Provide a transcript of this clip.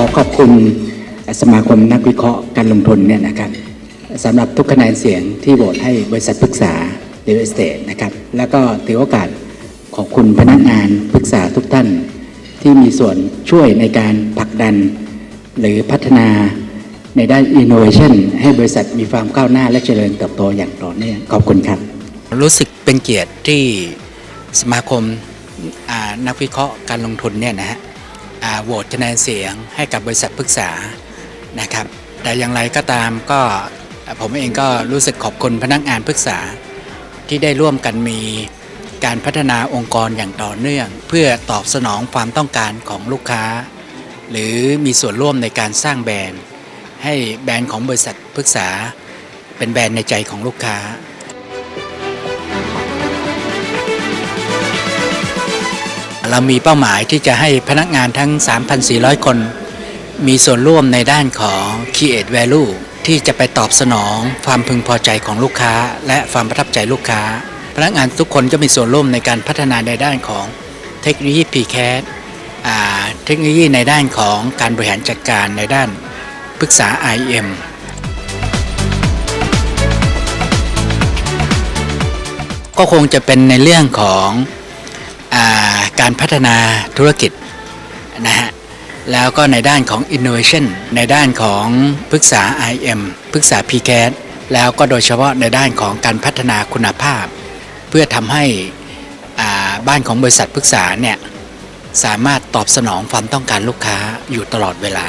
ขอขอบคุณสมาคมนักวิเคราะห์การลงทุนเนี่ยนะครับสำหรับทุกคะแนนเสียงที่โหวตให้บริษัทปรึกษา Real Estate นะครับแล้วก็ถือโอกาสขอบคุณพนักงานปรึกษาทุกท่าน ที่มีส่วนช่วยในการผลักดัน หรือพัฒนาในด้าน Innovation ให้บริษัทมีความก้าวหน้าและเจริญเติบโตอย่างต่อเนื่องขอบคุณครับรู้สึกเป็นเกียรติที่สมาคมนักวิเคราะห์การลงทุนเนี่ยนะฮะ โหวตคะแนนเสียงให้กับบริษัทปรึกษานะครับ แต่อย่างไรก็ตามก็ผมเองก็รู้สึกขอบคุณพนักงานปรึกษาที่ได้ร่วมกันมีการพัฒนาองค์กรอย่างต่อเนื่อง เพื่อตอบสนองความต้องการของลูกค้า หรือมีส่วนร่วมในการสร้างแบรนด์ ให้แบรนด์ของบริษัทปรึกษา เป็นแบรนด์ในใจของลูกค้า เรามีเป้าหมายที่จะให้พนักงานทั้ง 3,400 คน มีส่วนร่วมในด้านของ Create Value ที่จะไปตอบสนองความพึงพอใจของลูกค้า และความประทับใจลูกค้า พนักงานทุกคนก็มีส่วนร่วมในการพัฒนาในด้านของเทคโนโลยี PCAT อ่าเทคโนโลยีในด้านของการบริหารจัดการในด้านปรึกษา IM ก็คงจะเป็นในเรื่องของ การพัฒนาธุรกิจนะฮะแล้วก็ในด้านของ Innovation ในด้านของปรึกษา IM ปรึกษา PCAT แล้วก็โดยเฉพาะในด้านของการพัฒนาคุณภาพ เพื่อทำให้อ่าบ้านของบริษัทปรึกษาเนี่ยสามารถตอบสนองความต้องการลูกค้าอยู่ตลอดเวลา